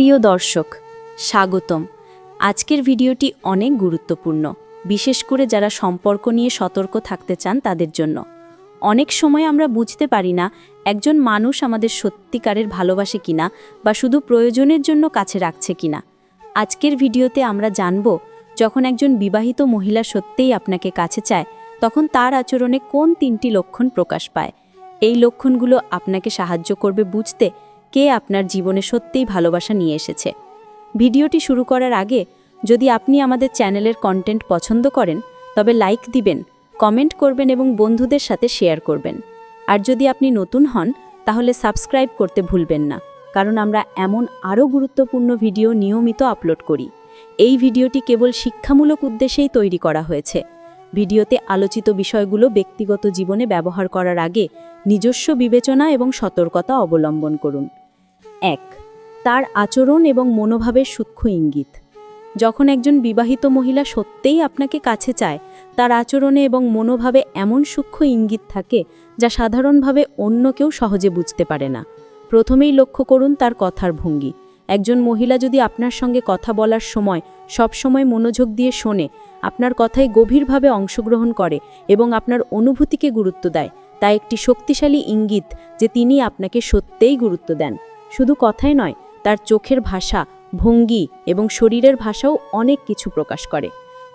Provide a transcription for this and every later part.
প্রিয় দর্শক, স্বাগতম। আজকের ভিডিওটি অনেক গুরুত্বপূর্ণ, বিশেষ করে যারা সম্পর্ক নিয়ে সতর্ক থাকতে চান তাদের জন্য। অনেক সময় আমরা বুঝতে পারি না একজন মানুষ আমাদের সত্যিকারের ভালোবাসে কিনা বা শুধু প্রয়োজনের জন্য কাছে রাখছে কিনা। আজকের ভিডিওতে আমরা জানব, যখন একজন বিবাহিত মহিলা সত্যিই আপনাকে কাছে চায়, তখন তার আচরণে কোন তিনটি লক্ষণ প্রকাশ পায়? এই লক্ষণগুলো আপনাকে সাহায্য করবে বুঝতে কে আপনার জীবনে সত্যিই ভালোবাসা নিয়ে এসেছে। ভিডিওটি শুরু করার আগে, যদি আপনি আমাদের চ্যানেলের কন্টেন্ট পছন্দ করেন, তবে লাইক দিবেন কমেন্ট করবেন এবং বন্ধুদের সাথে শেয়ার করবেন। আর যদি আপনি নতুন হন, তাহলে সাবস্ক্রাইব করতে ভুলবেন না, কারণ আমরা এমন আরও গুরুত্বপূর্ণ ভিডিও নিয়মিত আপলোড করি। এই ভিডিওটি কেবল শিক্ষামূলক উদ্দেশ্যেই তৈরি করা হয়েছে। ভিডিওতে আলোচিত বিষয়গুলো ব্যক্তিগত জীবনে ব্যবহার করার আগে নিজস্ব বিবেচনা এবং সতর্কতা অবলম্বন করুন। এক, তার আচরণ এবং মনোভাবের সূক্ষ্ম ইঙ্গিত। যখন একজন বিবাহিত মহিলা সত্যিই আপনাকে কাছে চায়, তার আচরণে এবং মনোভাবে এমন সূক্ষ্ম ইঙ্গিত থাকে যা সাধারণভাবে অন্য কেউ সহজে বুঝতে পারে না। প্রথমেই লক্ষ্য করুন তার কথার ভঙ্গি। একজন মহিলা যদি আপনার সঙ্গে কথা বলার সময় সবসময় মনোযোগ দিয়ে শোনে, আপনার কথায় গভীরভাবে অংশগ্রহণ করে এবং আপনার অনুভূতিকে গুরুত্ব দেয়, তা একটি শক্তিশালী ইঙ্গিত যে তিনি আপনাকে সত্যিই গুরুত্ব দেন। শুধু কথাই নয়, তার চোখের ভাষা, ভঙ্গি এবং শরীরের ভাষাও অনেক কিছু প্রকাশ করে।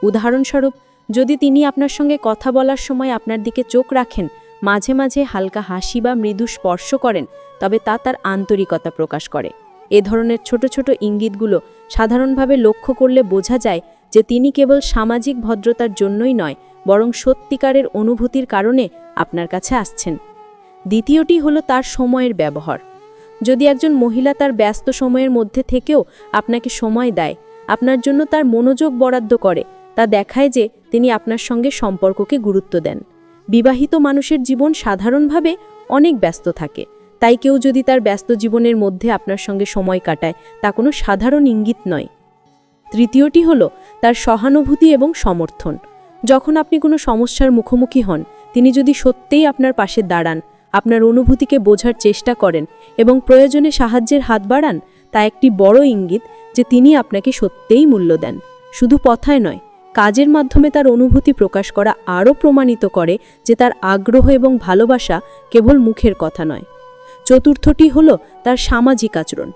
উদাহরণস্বরূপ, যদি তিনি আপনার সঙ্গে কথা বলার সময় আপনার দিকে চোখ রাখেন, মাঝে মাঝে হালকা হাসি বা মৃদু স্পর্শ করেন, তবে তা তার আন্তরিকতা প্রকাশ করে। এ ধরনের ছোট ছোট ইঙ্গিতগুলো সাধারণভাবে লক্ষ্য করলে বোঝা যায় যে তিনি কেবল সামাজিক ভদ্রতার জন্যই নয়, বরং সত্যিকারের অনুভূতির কারণে আপনার কাছে আসছেন। দ্বিতীয়টি হলো তার সময়ের ব্যবহার। যদি একজন মহিলা তার ব্যস্ত সময়ের মধ্যে থেকেও আপনাকে সময় দেয়, আপনার জন্য তার মনোযোগ বরাদ্দ করে, তা দেখায় যে তিনি আপনার সঙ্গে সম্পর্ককে গুরুত্ব দেন। বিবাহিত মানুষের জীবন সাধারণভাবে অনেক ব্যস্ত থাকে, তাই কেউ যদি তার ব্যস্ত জীবনের মধ্যে আপনার সঙ্গে সময় কাটায়, তা কোনো সাধারণ ইঙ্গিত নয়। তৃতীয়টি হল তার সহানুভূতি এবং সমর্থন। যখন আপনি কোনো সমস্যার মুখোমুখি হন, তিনি যদি সত্যিই আপনার পাশে দাঁড়ান আপনার অনুভূতিকে বোঝার চেষ্টা করেন এবং প্রয়োজনে সাহায্যের হাত বাড়ান, তা একটি বড় ইঙ্গিত যে তিনি আপনাকে সত্যিই মূল্য দেন। শুধু কথায় নয়, কাজের মাধ্যমে তার অনুভূতি প্রকাশ করা আরও প্রমাণিত করে যে তার আগ্রহ এবং ভালোবাসা কেবল মুখের কথা নয়। চতুর্থটি হল তার সামাজিক আচরণ।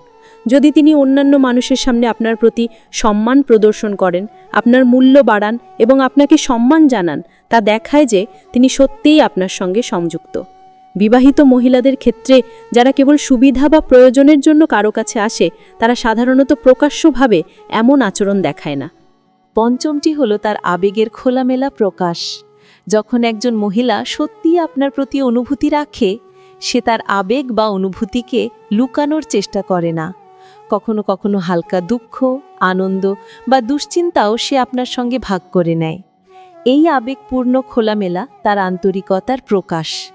যদি তিনি অন্যান্য মানুষের সামনে আপনার প্রতি সম্মান প্রদর্শন করেন, আপনার মূল্য বাড়ান এবং আপনাকে সম্মান জানান, তা দেখায় যে তিনি সত্যিই আপনার সঙ্গে সংযুক্ত। বিবাহিত মহিলাদের ক্ষেত্রে যারা কেবল সুবিধা বা প্রয়োজনের জন্য কারও কাছে আসে, তারা সাধারণত প্রকাশ্যভাবে এমন আচরণ দেখায় না। পঞ্চমটি হলো তার আবেগের খোলামেলা প্রকাশ। যখন একজন মহিলা সত্যিই আপনার প্রতি অনুভূতি রাখে, সে তার আবেগ বা অনুভূতিকে লুকানোর চেষ্টা করে না। কখনো কখনো হালকা দুঃখ, আনন্দ বা দুশ্চিন্তাও সে আপনার সঙ্গে ভাগ করে নেয়। এই আবেগপূর্ণ খোলামেলা তার আন্তরিকতার প্রকাশ।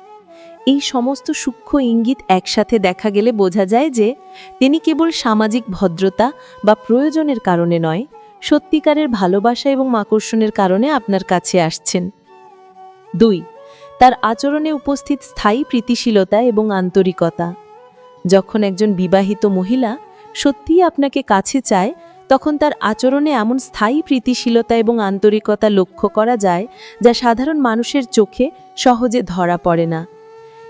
এই সমস্ত সূক্ষ্ম ইঙ্গিত একসাথে দেখা গেলে বোঝা যায় যে তিনি কেবল সামাজিক ভদ্রতা বা প্রয়োজনের কারণে নয়, সত্যিকারের ভালোবাসা এবং আকর্ষণের কারণে আপনার কাছে আসছেন। দুই, তার আচরণে উপস্থিত স্থায়ী প্রীতিশীলতা এবং আন্তরিকতা। যখন একজন বিবাহিত মহিলা সত্যিই আপনাকে কাছে চায়, তখন তার আচরণে এমন স্থায়ী প্রীতিশীলতা এবং আন্তরিকতা লক্ষ্য করা যায় যা সাধারণ মানুষের চোখে সহজে ধরা পড়ে না।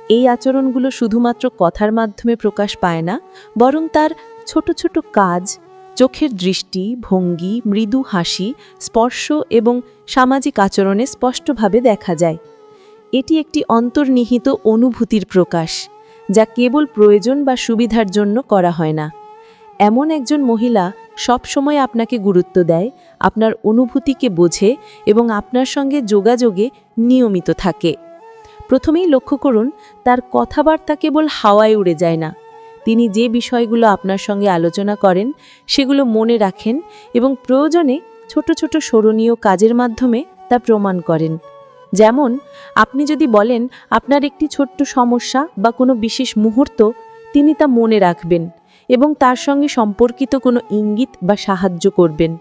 এই আচরণগুলো শুধুমাত্র কথার মাধ্যমে প্রকাশ পায় না, বরং তার ছোট ছোট কাজ, চোখের দৃষ্টি, ভঙ্গি, মৃদু হাসি, স্পর্শ এবং সামাজিক আচরণে স্পষ্টভাবে দেখা যায়। এটি একটি অন্তর্নিহিত অনুভূতির প্রকাশ, যা কেবল প্রয়োজন বা সুবিধার জন্য করা হয় না। এমন একজন মহিলা সবসময় আপনাকে গুরুত্ব দেয়, আপনার অনুভূতিকে বোঝে এবং আপনার সঙ্গে যোগাযোগে নিয়মিত থাকে। প্রথমেই লক্ষ্য করুন, তার কথাবার্তা কেবল হাওয়ায় উড়ে যায় না। তিনি যে বিষয়গুলো আপনার সঙ্গে আলোচনা করেন, সেগুলো মনে রাখেন এবং প্রয়োজনে ছোট ছোট স্মরণীয় কাজের মাধ্যমে তা প্রমাণ করেন। যেমন, আপনি যদি বলেন, আপনার একটি ছোট্ট সমস্যা বা কোনো বিশেষ মুহূর্ত, তিনি তা মনে রাখবেন এবং তার সঙ্গে সম্পর্কিত কোনো ইঙ্গিত বা সাহায্য করবেন।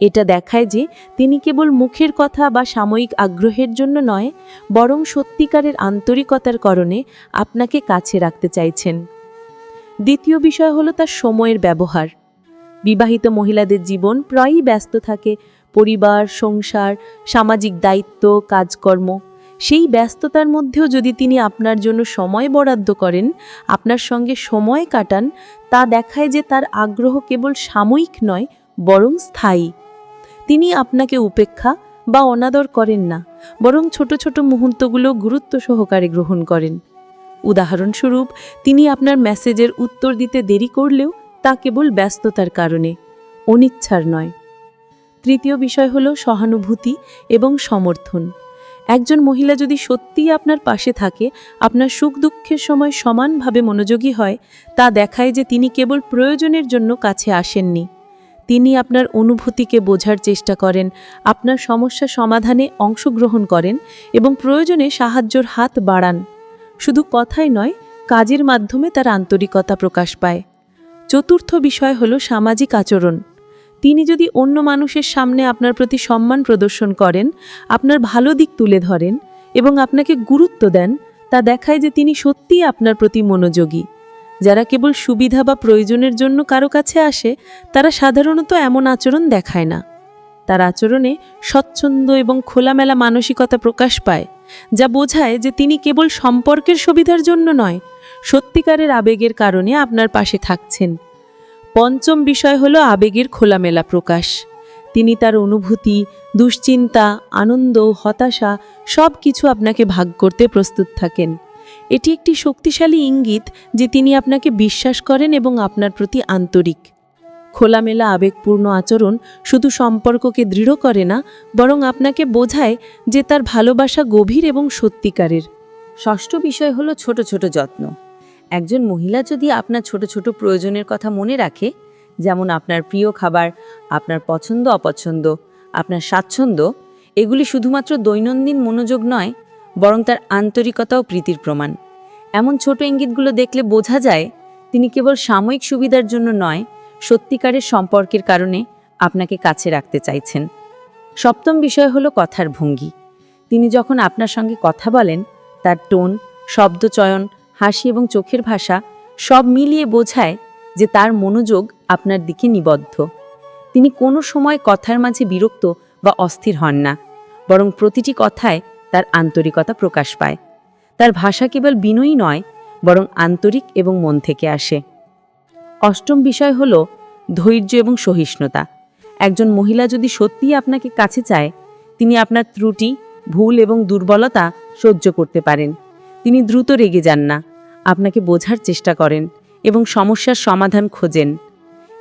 এটা দেখায় যে তিনি কেবল মুখের কথা বা সাময়িক আগ্রহের জন্য নয়, বরং সত্যিকারের আন্তরিকতার কারণে আপনাকে কাছে রাখতে চাইছেন। দ্বিতীয় বিষয় হলো তার সময়ের ব্যবহার। বিবাহিত মহিলাদের জীবন প্রায়ই ব্যস্ত থাকে, পরিবার, সংসার, সামাজিক দায়িত্ব, কাজকর্ম। সেই ব্যস্ততার মধ্যেও যদি তিনি আপনার জন্য সময় বরাদ্দ করেন, আপনার সঙ্গে সময় কাটান, তা দেখায় যে তার আগ্রহ কেবল সাময়িক নয়, বরং স্থায়ী। তিনি আপনাকে উপেক্ষা বা অনাদর করেন না, বরং ছোট ছোট মুহূর্তগুলো গুরুত্ব সহকারে গ্রহণ করেন। উদাহরণস্বরূপ, তিনি আপনার মেসেজের উত্তর দিতে দেরি করলেও তা কেবল ব্যস্ততার কারণে, অনিচ্ছার নয়। তৃতীয় বিষয় হলো সহানুভূতি এবং সমর্থন। একজন মহিলা যদি সত্যিই আপনার পাশে থাকে, আপনার সুখ দুঃখের সময় সমানভাবে মনোযোগী হয়, তা দেখায় যে তিনি কেবল প্রয়োজনের জন্য কাছে আসেননি। তিনি আপনার অনুভূতিকে বোঝার চেষ্টা করেন, আপনার সমস্যা সমাধানে অংশগ্রহণ করেন এবং প্রয়োজনে সাহায্যর হাত বাড়ান। শুধু কথাই নয়, কাজের মাধ্যমে তার আন্তরিকতা প্রকাশ পায়। চতুর্থ বিষয় হলো সামাজিক আচরণ। তিনি যদি অন্য মানুষের সামনে আপনার প্রতি সম্মান প্রদর্শন করেন, আপনার ভালো দিক তুলে ধরেন এবং আপনাকে গুরুত্ব দেন, তা দেখায় যে তিনি সত্যিই আপনার প্রতি মনোযোগী। যারা কেবল সুবিধা বা প্রয়োজনের জন্য কারও কাছে আসে, তারা সাধারণত এমন আচরণ দেখায় না। তার আচরণে স্বচ্ছন্দ এবং খোলামেলা মানসিকতা প্রকাশ পায়, যা বোঝায় যে তিনি কেবল সম্পর্কের সুবিধার জন্য নয়, সত্যিকারের আবেগের কারণে আপনার পাশে থাকছেন। পঞ্চম বিষয় হলো আবেগের খোলামেলা প্রকাশ। তিনি তার অনুভূতি, দুশ্চিন্তা, আনন্দ, হতাশা সব কিছু আপনাকে ভাগ করতে প্রস্তুত থাকেন। এটি একটি শক্তিশালী ইঙ্গিত যে তিনি আপনাকে বিশ্বাস করেন এবং আপনার প্রতি আন্তরিক। খোলামেলা আবেগপূর্ণ আচরণ শুধু সম্পর্ককে দৃঢ় করে না, বরং আপনাকে বোঝায় যে তার ভালোবাসা গভীর এবং সত্যিকারের। ষষ্ঠ বিষয় হলো ছোট ছোট যত্ন। একজন মহিলা যদি আপনার ছোট ছোট প্রয়োজনের কথা মনে রাখে, যেমন আপনার প্রিয় খাবার, আপনার পছন্দ অপছন্দ আপনার স্বাচ্ছন্দ্য, এগুলি শুধুমাত্র দৈনন্দিন মনোযোগ নয় বরং তার আন্তরিকতা ও প্রীতির প্রমাণ। এমন ছোট ইঙ্গিতগুলো দেখলে বোঝা যায়, তিনি কেবল সাময়িক সুবিধার জন্য নয়, সত্যিকারের সম্পর্কের কারণে আপনাকে কাছে রাখতে চাইছেন। সপ্তম বিষয় হলো কথার ভঙ্গি। তিনি যখন আপনার সঙ্গে কথা বলেন, তার টোন শব্দচয়ন হাসি এবং চোখের ভাষা সব মিলিয়ে বোঝায় যে তার মনোযোগ আপনার দিকে নিবদ্ধ। তিনি কোনো সময় কথার মাঝে বিরক্ত বা অস্থির হন না, বরং প্রতিটি কথায় তার আন্তরিকতা প্রকাশ পায়। তার ভাষা কেবল বিনয়ী নয়, বরং আন্তরিক এবং মন থেকে আসে। অষ্টম বিষয় হল ধৈর্য এবং সহিষ্ণুতা। একজন মহিলা যদি সত্যিই আপনাকে কাছে চায়, তিনি আপনার ত্রুটি, ভুল এবং দুর্বলতা সহ্য করতে পারেন। তিনি দ্রুত রেগে যান না, আপনাকে বোঝার চেষ্টা করেন এবং সমস্যার সমাধান খোঁজেন।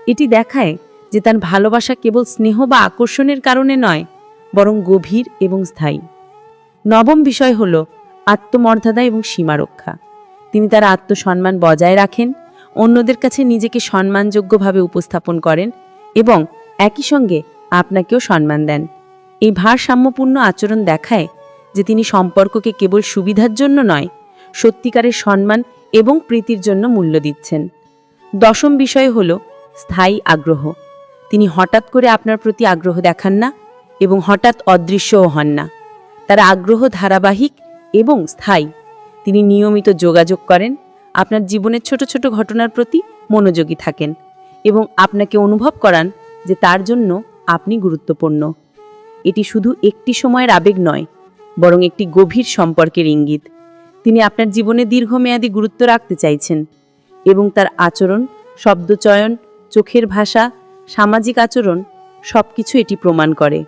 এটি দেখায় যে তার ভালোবাসা কেবল স্নেহ বা আকর্ষণের কারণে নয়, বরং গভীর এবং স্থায়ী। নবম বিষয় হল আত্মমর্যাদা এবং সীমারক্ষা। তিনি তার আত্মসম্মান বজায় রাখেন, অন্যদের কাছে নিজেকে সম্মানযোগ্যভাবে উপস্থাপন করেন এবং একই সঙ্গে আপনাকেও সম্মান দেন। এই ভারসাম্যপূর্ণ আচরণ দেখায় যে তিনি সম্পর্ককে কেবল সুবিধার জন্য নয়, সত্যিকারের সম্মান এবং প্রীতির জন্য মূল্য দিচ্ছেন। দশম বিষয় হল স্থায়ী আগ্রহ। তিনি হঠাৎ করে আপনার প্রতি আগ্রহ দেখান না এবং হঠাৎ অদৃশ্যও হন না। তার আগ্রহ ধারাবাহিক এবং স্থায়ী। তিনি নিয়মিত যোগাযোগ করেন, আপনার জীবনের ছোট ছোট ঘটনার প্রতি মনোযোগী থাকেন এবং আপনাকে অনুভব করান যে তার জন্য আপনি গুরুত্বপূর্ণ। এটি শুধু একটি সময়ের আবেগ নয়, বরং একটি গভীর সম্পর্কের ইঙ্গিত। তিনি আপনার জীবনে দীর্ঘমেয়াদী গুরুত্ব রাখতে চাইছেন এবং তার আচরণ, শব্দচয়ন, চোখের ভাষা, সামাজিক আচরণ সব কিছু এটি প্রমাণ করে।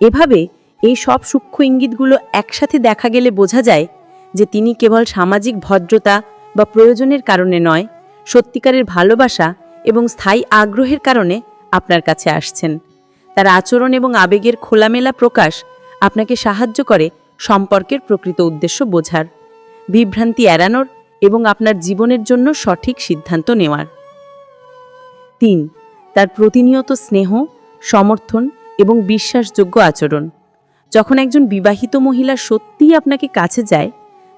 এভাবে এই সব সূক্ষ্ম ইঙ্গিতগুলো একসাথে দেখা গেলে বোঝা যায় যে তিনি কেবল সামাজিক ভদ্রতা বা প্রয়োজনের কারণে নয়, সত্যিকারের ভালোবাসা এবং স্থায়ী আগ্রহের কারণে আপনার কাছে আসছেন। তার আচরণ এবং আবেগের খোলামেলা প্রকাশ আপনাকে সাহায্য করে সম্পর্কের প্রকৃত উদ্দেশ্য বোঝার, বিভ্রান্তি এড়ানোর এবং আপনার জীবনের জন্য সঠিক সিদ্ধান্ত নেওয়ার। তিন, তার প্রতিনিয়ত স্নেহ, সমর্থন এবং বিশ্বাসযোগ্য আচরণ। যখন একজন বিবাহিত মহিলা সত্যিই আপনাকে কাছে যায়,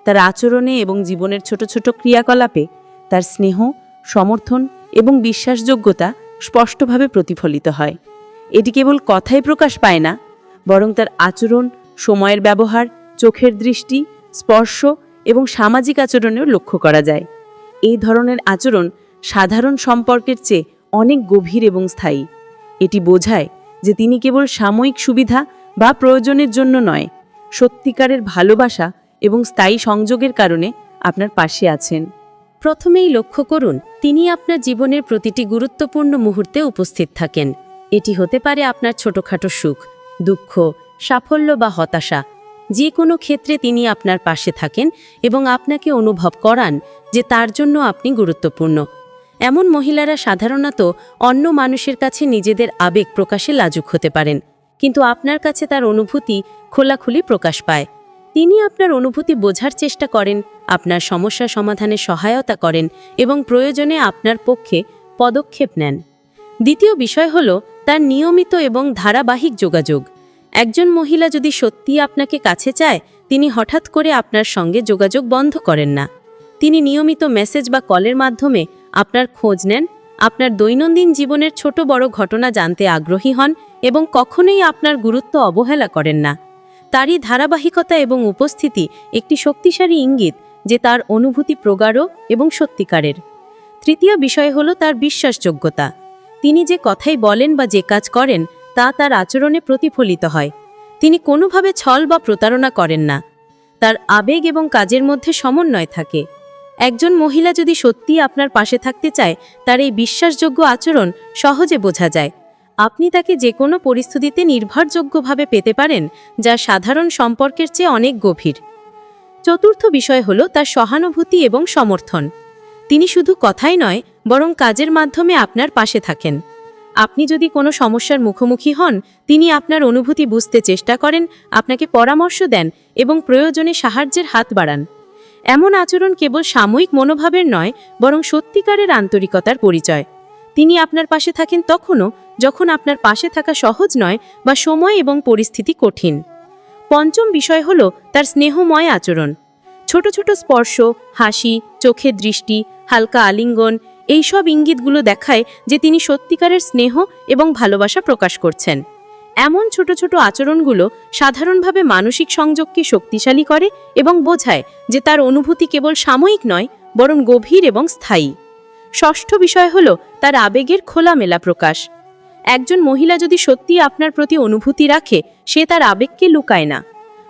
তার আচরণে এবং জীবনের ছোট ছোট ক্রিয়াকলাপে তার স্নেহ, সমর্থন এবং বিশ্বাসযোগ্যতা স্পষ্টভাবে প্রতিফলিত হয়। এটি কেবল কথায় প্রকাশ পায় না, বরং তার আচরণ, সময়ের ব্যবহার, চোখের দৃষ্টি, স্পর্শ এবং সামাজিক আচরণেও লক্ষ্য করা যায়। এই ধরনের আচরণ সাধারণ সম্পর্কের চেয়ে অনেক গভীর এবং স্থায়ী। এটি বোঝায় যে তিনি কেবল সাময়িক সুবিধা বা প্রয়োজনের জন্য নয়, সত্যিকারের ভালোবাসা এবং স্থায়ী সংযোগের কারণে আপনার পাশে আছেন। প্রথমেই লক্ষ্য করুন, তিনি আপনার জীবনের প্রতিটি গুরুত্বপূর্ণ মুহূর্তে উপস্থিত থাকেন। এটি হতে পারে আপনার ছোটখাটো সুখ, দুঃখ, সাফল্য বা হতাশা। যে কোনো ক্ষেত্রে তিনি আপনার পাশে থাকেন এবং আপনাকে অনুভব করান যে তার জন্য আপনি গুরুত্বপূর্ণ। এমন মহিলারা সাধারণত অন্য মানুষের কাছে নিজেদের আবেগ প্রকাশে লাজুক হতে পারেন। কিন্তু আপনার কাছে তার অনুভূতি খোলাখুলি প্রকাশ পায়। তিনি আপনার অনুভূতি বোঝার চেষ্টা করেন, আপনার সমস্যা সমাধানে সহায়তা করেন এবং প্রয়োজনে আপনার পক্ষে পদক্ষেপ নেন। দ্বিতীয় বিষয় হল তার নিয়মিত এবং ধারাবাহিক যোগাযোগ। একজন মহিলা যদি সত্যিই আপনাকে কাছে চায়, তিনি হঠাৎ করে আপনার সঙ্গে যোগাযোগ বন্ধ করেন না। তিনি নিয়মিত মেসেজ বা কলের মাধ্যমে আপনার খোঁজ নেন, আপনার দৈনন্দিন জীবনের ছোট বড় ঘটনা জানতে আগ্রহী হন এবং কখনোই আপনার গুরুত্ব অবহেলা করেন না। তারই ধারাবাহিকতা এবং উপস্থিতি একটি শক্তিশালী ইঙ্গিত যে তার অনুভূতি প্রগাঢ় এবং সত্যিকারের। তৃতীয় বিষয় হল তার বিশ্বাসযোগ্যতা। তিনি যে কথাই বলেন বা যে কাজ করেন, তা তার আচরণে প্রতিফলিত হয়। তিনি কোনোভাবে ছল বা প্রতারণা করেন না। তার আবেগ এবং কাজের মধ্যে সমন্বয় থাকে। একজন মহিলা যদি সত্যিই আপনার পাশে থাকতে চায়, তার এই বিশ্বাসযোগ্য আচরণ সহজে বোঝা যায়। আপনি তাকে যে কোনো পরিস্থিতিতে নির্ভরযোগ্যভাবে পেতে পারেন, যা সাধারণ সম্পর্কের চেয়ে অনেক গভীর। চতুর্থ বিষয় হল তার সহানুভূতি এবং সমর্থন। তিনি শুধু কথাই নয়, বরং কাজের মাধ্যমে আপনার পাশে থাকেন। আপনি যদি কোনো সমস্যার মুখোমুখি হন, তিনি আপনার অনুভূতি বুঝতে চেষ্টা করেন, আপনাকে পরামর্শ দেন এবং প্রয়োজনে সাহায্যের হাত বাড়ান। এমন আচরণ কেবল সাময়িক মনোভাবের নয়, বরং সত্যিকারের আন্তরিকতার পরিচয়। তিনি আপনার পাশে থাকেন তখনও যখন আপনার পাশে থাকা সহজ নয় বা সময় এবং পরিস্থিতি কঠিন। পঞ্চম বিষয় হল তার স্নেহময় আচরণ। ছোট ছোট স্পর্শ, হাসি, চোখের দৃষ্টি, হালকা আলিঙ্গন, এইসব ইঙ্গিতগুলো দেখায় যে তিনি সত্যিকারের স্নেহ এবং ভালোবাসা প্রকাশ করছেন। এমন ছোট ছোট আচরণগুলো সাধারণভাবে মানসিক সংযোগকে শক্তিশালী করে এবং বোঝায় যে তার অনুভূতি কেবল সাময়িক নয়, বরং গভীর এবং স্থায়ী। ষষ্ঠ বিষয় হল তার আবেগের খোলামেলা প্রকাশ। একজন মহিলা যদি সত্যি আপনার প্রতি অনুভূতি রাখে, সে তার আবেগকে লুকায় না।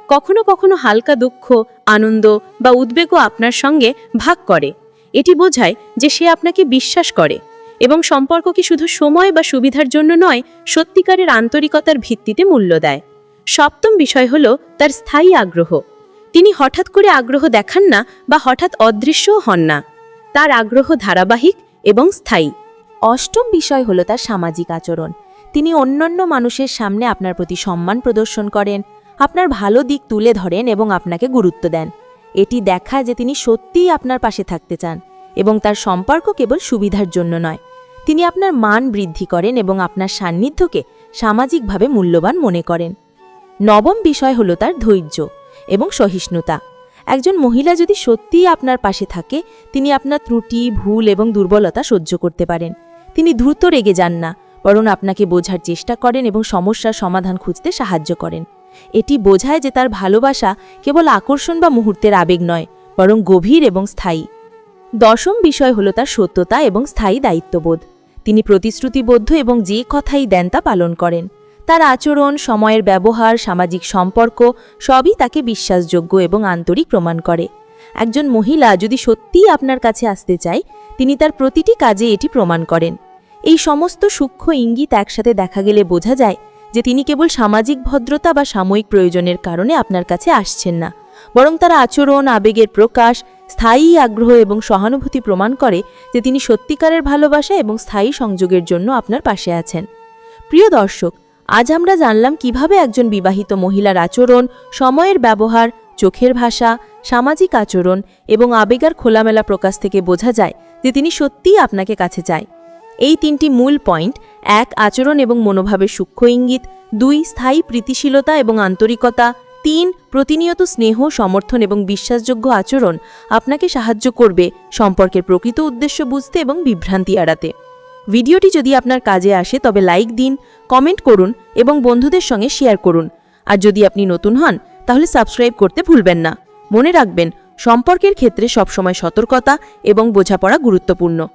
কখনো কখনো হালকা দুঃখ, আনন্দ বা উদ্বেগও আপনার সঙ্গে ভাগ করে। এটি বোঝায় যে সে আপনাকে বিশ্বাস করে এবং সম্পর্ককে শুধু সময় বা সুবিধার জন্য নয়, সত্যিকারের আন্তরিকতার ভিত্তিতে মূল্য দেয়। সপ্তম বিষয় হল তার স্থায়ী আগ্রহ। তিনি হঠাৎ করে আগ্রহ দেখান না বা হঠাৎ অদৃশ্যও হন না। তার আগ্রহ ধারাবাহিক এবং স্থায়ী। অষ্টম বিষয় হলো তার সামাজিক আচরণ। তিনি অন্যান্য মানুষের সামনে আপনার প্রতি সম্মান প্রদর্শন করেন, আপনার ভালো দিক তুলে ধরেন এবং আপনাকে গুরুত্ব দেন। এটি দেখায় যে তিনি সত্যিই আপনার পাশে থাকতে চান এবং তার সম্পর্ক কেবল সুবিধার জন্য নয়। তিনি আপনার মান বৃদ্ধি করেন এবং আপনার সান্নিধ্যকে সামাজিকভাবে মূল্যবান মনে করেন। নবম বিষয় হলো তার ধৈর্য এবং সহিষ্ণুতা। একজন মহিলা যদি সত্যিই আপনার পাশে থাকে, তিনি আপনার ত্রুটি, ভুল এবং দুর্বলতা সহ্য করতে পারেন। তিনি দ্রুত রেগে যান না, বরং আপনাকে বোঝার চেষ্টা করেন এবং সমস্যার সমাধান খুঁজতে সাহায্য করেন। এটি বোঝায় যে তার ভালোবাসা কেবল আকর্ষণ বা মুহূর্তের আবেগ নয়, বরং গভীর এবং স্থায়ী। দশম বিষয় হলো তার সত্যতা এবং স্থায়ী দায়িত্ববোধ। তিনি প্রতিশ্রুতিবদ্ধ এবং যে কথাই দেন তা পালন করেন। তার আচরণ, সময়ের ব্যবহার, সামাজিক সম্পর্ক সবই তাকে বিশ্বাসযোগ্য এবং আন্তরিক প্রমাণ করে। একজন মহিলা যদি সত্যিই আপনার কাছে আসতে চায়, তিনি তার প্রতিটি কাজে এটি প্রমাণ করেন। এই সমস্ত সূক্ষ্ম ইঙ্গিত একসাথে দেখা গেলে বোঝা যায় যে তিনি কেবল সামাজিক ভদ্রতা বা সাময়িক প্রয়োজনের কারণে আপনার কাছে আসছেন না, বরং তার আচরণ, আবেগের প্রকাশ, স্থায়ী আগ্রহ এবং সহানুভূতি প্রমাণ করে যে তিনি সত্যিকারের ভালোবাসা এবং স্থায়ী সংযোগের জন্য আপনার পাশে আছেন। প্রিয় দর্শক, আজ আমরা জানলাম কীভাবে একজন বিবাহিত মহিলার আচরণ, সময়ের ব্যবহার, চোখের ভাষা, সামাজিক আচরণ এবং আবেগার খোলামেলা প্রকাশ থেকে বোঝা যায় যে তিনি সত্যিই আপনাকে কাছে চায়। এই তিনটি মূল পয়েন্ট, এক, আচরণ এবং মনোভাবের সূক্ষ্ম ইঙ্গিত, দুই, স্থায়ী প্রীতিশীলতা এবং আন্তরিকতা, তিন, প্রতিনিয়ত স্নেহ, সমর্থন এবং বিশ্বাসযোগ্য আচরণ আপনাকে সাহায্য করবে সম্পর্কের প্রকৃত উদ্দেশ্য বুঝতে এবং বিভ্রান্তি এড়াতে। ভিডিওটি যদি আপনার কাজে আসে, তবে লাইক দিন, কমেন্ট করুন এবং বন্ধুদের সঙ্গে শেয়ার করুন। আর যদি আপনি নতুন হন, তাহলে সাবস্ক্রাইব করতে ভুলবেন না। মনে রাখবেন, সম্পর্কের ক্ষেত্রে সবসময় সতর্কতা এবং বোঝাপড়া গুরুত্বপূর্ণ।